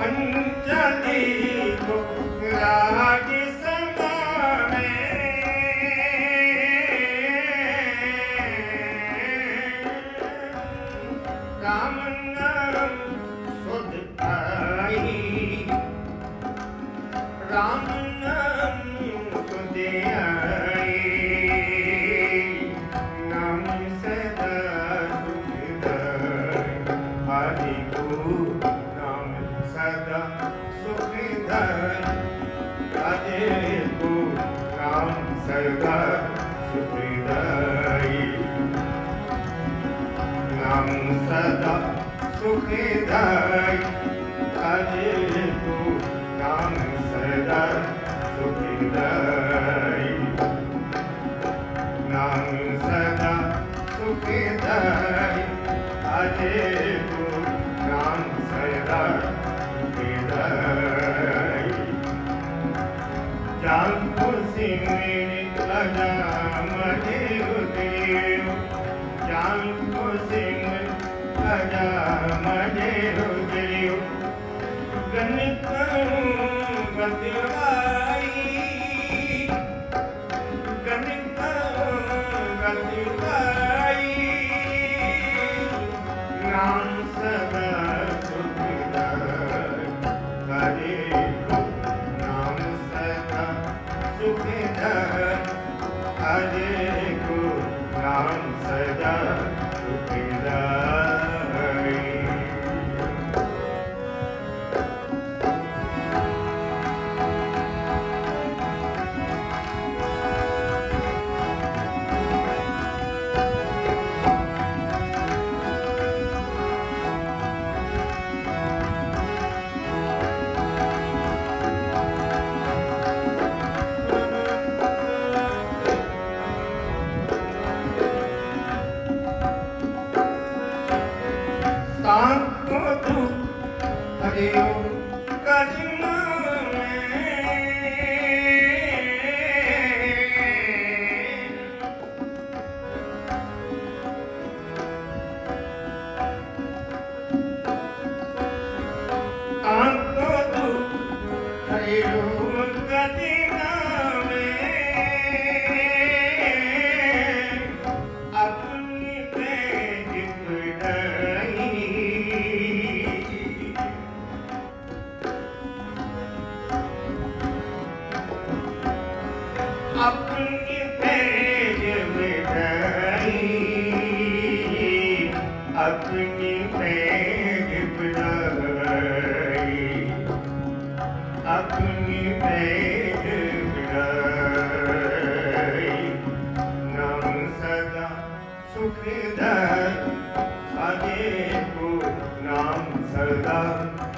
पंचदी दुख लागे ਰਾਜੇ ਤੂੰ ਨਾਮ ਸਦਾ ਸੁਖਿਦਾਈ ਨਾਮ ਸਦਾ ਸੁਖਿਦਾਈ ਅਜੇ ਤੂੰ ਨਾਮ ਸਦਾ ਸੁਖਿਦਾਈ ਜਾਨ ਕੁਰਸੀ ਮੇਰੀ ਕਲਾ ਜਾਮ ਦੇ ਉਤੇ ਜਾਨ கண்ணித்தனும் கத்தியடா aquí ਆਪਣੀ ਪੈਜ ਬਿੜਾਈ ਨਾਮ ਸਦਾ ਸੁਖਦਾ ਆਗੇ ਕੋ ਨਾਮ ਸਦਾ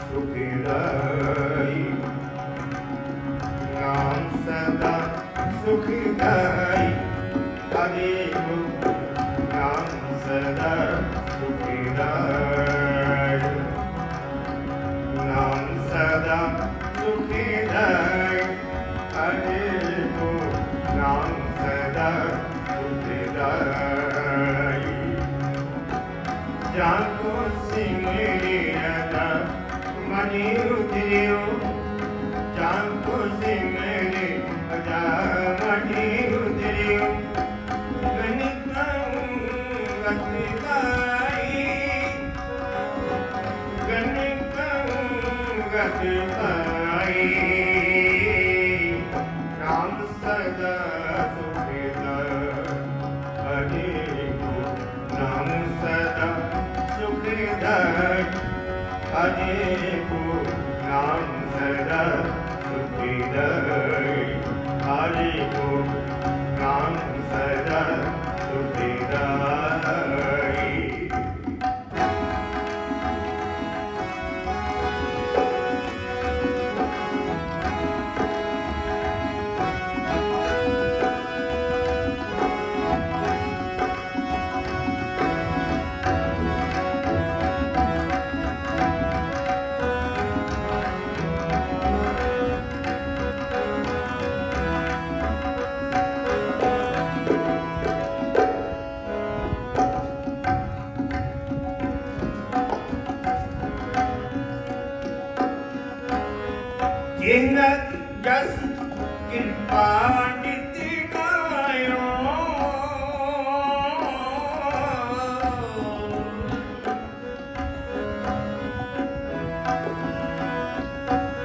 ਸੁਖਦਾਈ ਨਾਮ ਸਦਾ ਸੁਖਦਾਈ ਆਗੇ ਕੋ ਹਰੇ ਕੋ ਨਾਮ ਸਦਾ ਸੁਖਦਾ ਹਰੇ ਕੋ ਨਾਮ ਕਿਰਪਾ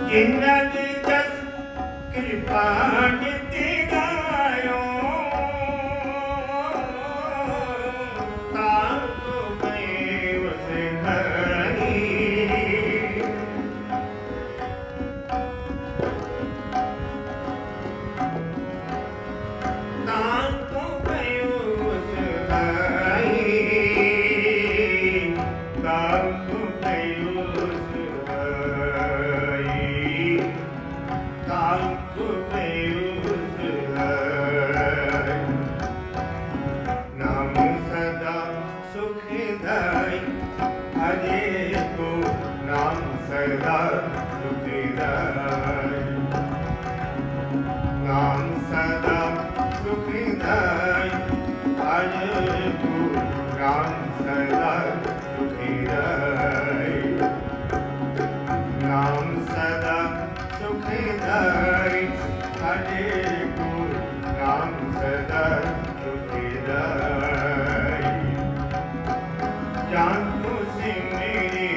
ਨਿਤ ਜਸ ਕਿਰਪਾ ਨਿਤ ਜਾਨ ਕੋ ਸਿਮਰੇ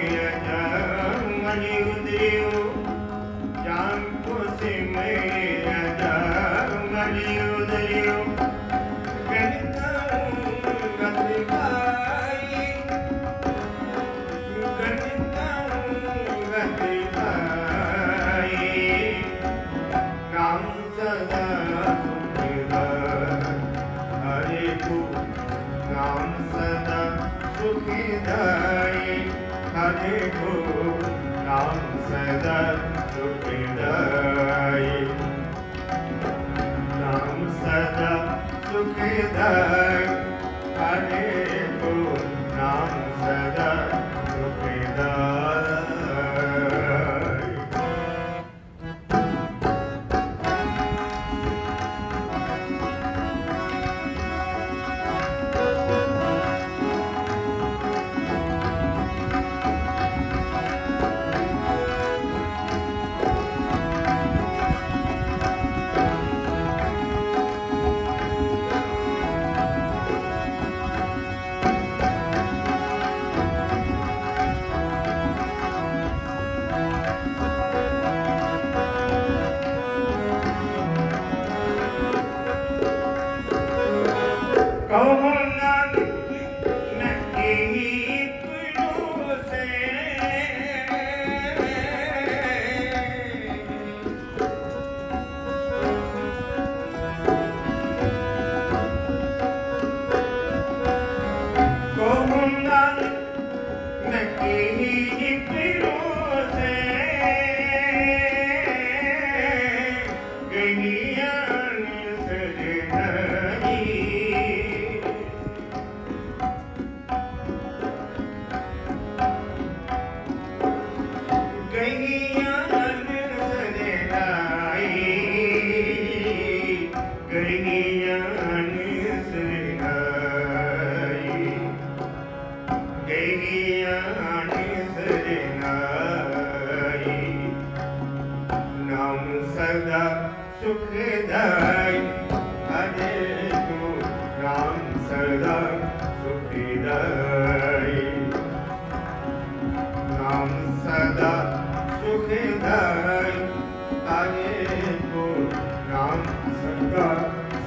ਮਨੀ ਉਦਿਓ ਜਾਨ ਕੋ ਸਿਮਰੇ ਅਜਮ ਮਨੀ ਉਦਿਓ ਗਨਿਤਾਉ ਗਤਿਕਾਈ ਗਨਿਤਾਉ ਗਤਿਕਾਈ ਨਾਮ ਸਦਾ ਸੁਖਦਾਈ ਹਰੇ ਕੋ ਨਾਮ ਸਦਾ ਸੁਖਦਾਈ ਨਾਮ ਸਦਾ ਸੁਖਦਾਈ ਹਰੇ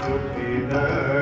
ਸੁਖਦਾਈ